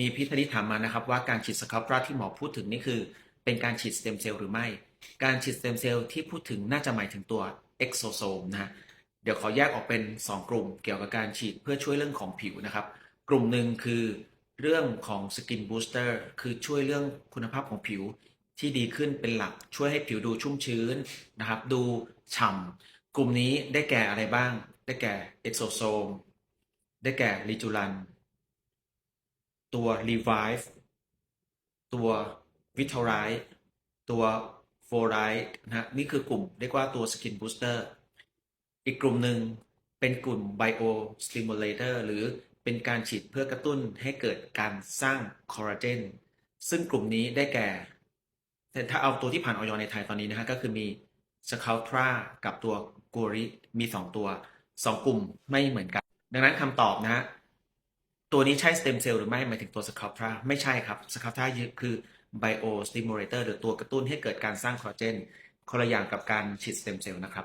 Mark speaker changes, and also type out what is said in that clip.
Speaker 1: มีพิธนิถามมานะครับว่าการฉีดสครับราที่หมอพูดถึงนี่คือ เป็นการฉีดสเต็มเซลล์หรือไม่ การฉีดสเต็มเซลล์ที่พูดถึงน่าจะหมายถึงตัวเอ็กโซโซมนะฮะเดี๋ยวขอแยกออกเป็น 2 กลุ่ม เกี่ยวกับการฉีดเพื่อช่วยเรื่องของผิวนะครับ กลุ่มหนึ่งคือเรื่องของสกินบูสเตอร์คือช่วยเรื่องคุณภาพของผิวที่ดีขึ้นเป็นหลัก ช่วยให้ผิวดูชุ่มชื้นนะครับ ดูฉ่ำกลุ่มนี้ได้แก่อะไรบ้าง ได้แก่เอ็กโซโซมได้แก่ลิจูลัน ตัว Revive ตัว v i t a l i t e ตัว f o r i t นะฮะนี่คือกลุ่มเรียกว่าตัว Skin Booster อีกกลุ่มหนึ่งเป็นกลุ่ม Bio Stimulator หรือเป็นการฉีดเพื่อกระตุ้นให้เกิดการสร้างคอลลาเจนซึ่งกลุ่มนี้ได้แก่แต่ถ้าเอาตัวที่ผ่านออยในไทยตอนนี้นะฮะก็คือมี s c a l t r a กับตัว g o r i มี 2 ตัว 2 กลุ่มไม่เหมือนกัน ดังนั้นคำตอบนะฮะ ตัวนี้ใช่สเต็มเซลล์หรือไม่หมายถึงตัวสครับทราไม่ใช่ครับสครับทราคือไบโอสติมูเลเตอร์หรือตัวกระตุ้นให้เกิดการสร้างคอลลาเจนคนละอย่างกับการฉีดสเต็มเซลล์นะครับ